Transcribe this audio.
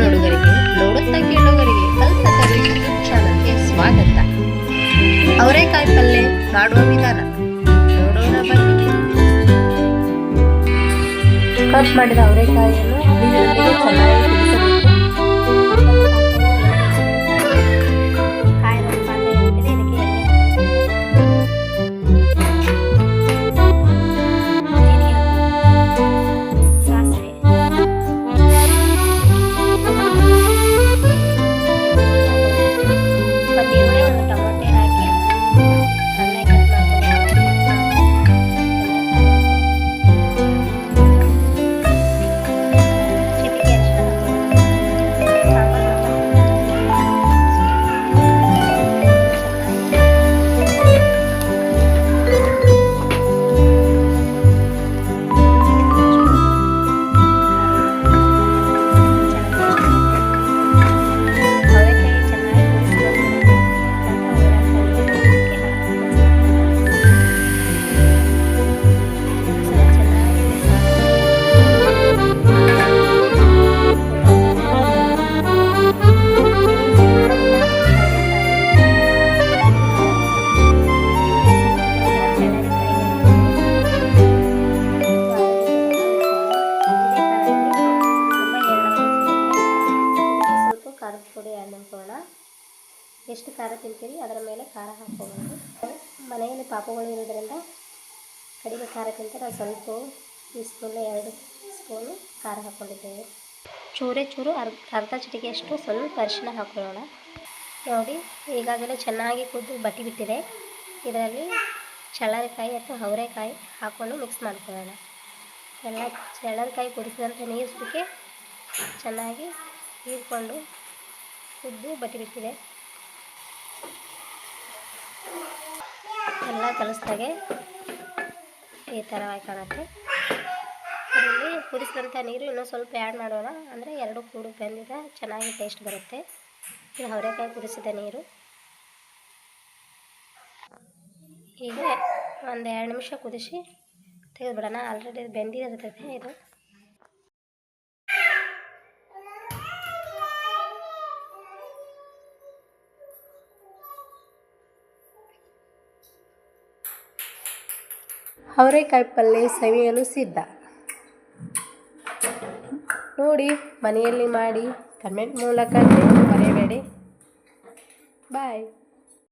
ನೋಡುಗರಿಗೆ ನೋಡುತ್ತಾ ಕೇಳುಗರಿಗೆ ಸ್ವಾಗತ. ಅವರೆಕಾಯಿ ಪಲ್ಯ ಮಾಡುವ ವಿಧಾನ. ನೋಡೋಣ ಬನ್ನಿ. ಕಟ್ ಮಾಡಿದ ಅವರೆಕಾಯಿಯನ್ನು ಚೆನ್ನಾಗಿ ಎಷ್ಟು ಖಾರ ತಿಂತೀರಿ? ಅದರ ಮೇಲೆ ಖಾರ ಹಾಕ್ಕೋಬೋದು ಮನೆಯಲ್ಲಿ ಪಾಪಗಳು ಇರೋದ್ರಿಂದ ಕಡಿಮೆ ಖಾರ ತಿಂತಾರೆ. ನಾವು ಸ್ವಲ್ಪ ಈ ಸ್ಪೂನ್, ಎರಡು ಸ್ಪೂನು ಖಾರ ಹಾಕ್ಕೊಂಡಿದ್ದೇವೆ ಚೂರೇ ಚೂರು ಅರ್ಧ ಅರ್ಧ ಚಿಟಿಕೆಯಷ್ಟು ಸ್ವಲ್ಪ ಅರಿಶಿನ ಹಾಕೊಳ್ಳೋಣ. ನೋಡಿ, ಈಗಾಗಲೇ ಚೆನ್ನಾಗಿ ಕುದ್ದು ಬಟ್ಟಿ ಬಿಟ್ಟಿದೆ. ಇದರಲ್ಲಿ ಚಳ್ಳರೆಕಾಯಿ ಅಥವಾ ಅವರೆಕಾಯಿ ಹಾಕ್ಕೊಂಡು ಮಿಕ್ಸ್ ಮಾಡ್ಕೊಳ್ಳೋಣ. ಎಲ್ಲ ಚಳ್ಳರಿಕಾಯಿ ಕುದಿಸಿದಂಥ ನೀರಿಗೆ ಚೆನ್ನಾಗಿ ಹೀರ್ಕೊಂಡು ಕುದ್ದು ಬಟ್ಟಿ ಬಿಟ್ಟಿದೆ. ಎಲ್ಲ ಕಲಿಸ್ದಾಗೆ ಈ ಥರವಾಗಿ ಕಾಣುತ್ತೆ ಇದರಲ್ಲಿ ಕುದಿಸಿದಂಥ ನೀರು ಇನ್ನೂ ಸ್ವಲ್ಪ ಆ್ಯಡ್ ಮಾಡೋಣ. ಅಂದರೆ ಎರಡು ಕೂಡು ಬೆಂದಿದೆ, ಚೆನ್ನಾಗಿ ಟೇಸ್ಟ್ ಬರುತ್ತೆ. ಇದು ಅವರೆಕಾಯಿ ಕುದಿಸಿದ ನೀರು. ಈಗ ಒಂದು ಎರಡು ನಿಮಿಷ ಕುದಿಸಿ ತೆಗೆದುಬಿಡೋಣ. ಆಲ್ರೆಡಿ ಬೆಂದಿರ್ತೈತೆ ಇದು. ಅವರೆಕಾಯಿ ಪಲ್ಯ ಸವಿಯಲು ಸಿದ್ಧ. ನೋಡಿ ಮನೆಯಲ್ಲಿ ಮಾಡಿ ಕಮೆಂಟ್ ಮೂಲಕ ಮರೆಯಬೇಡಿ ಬಾಯ್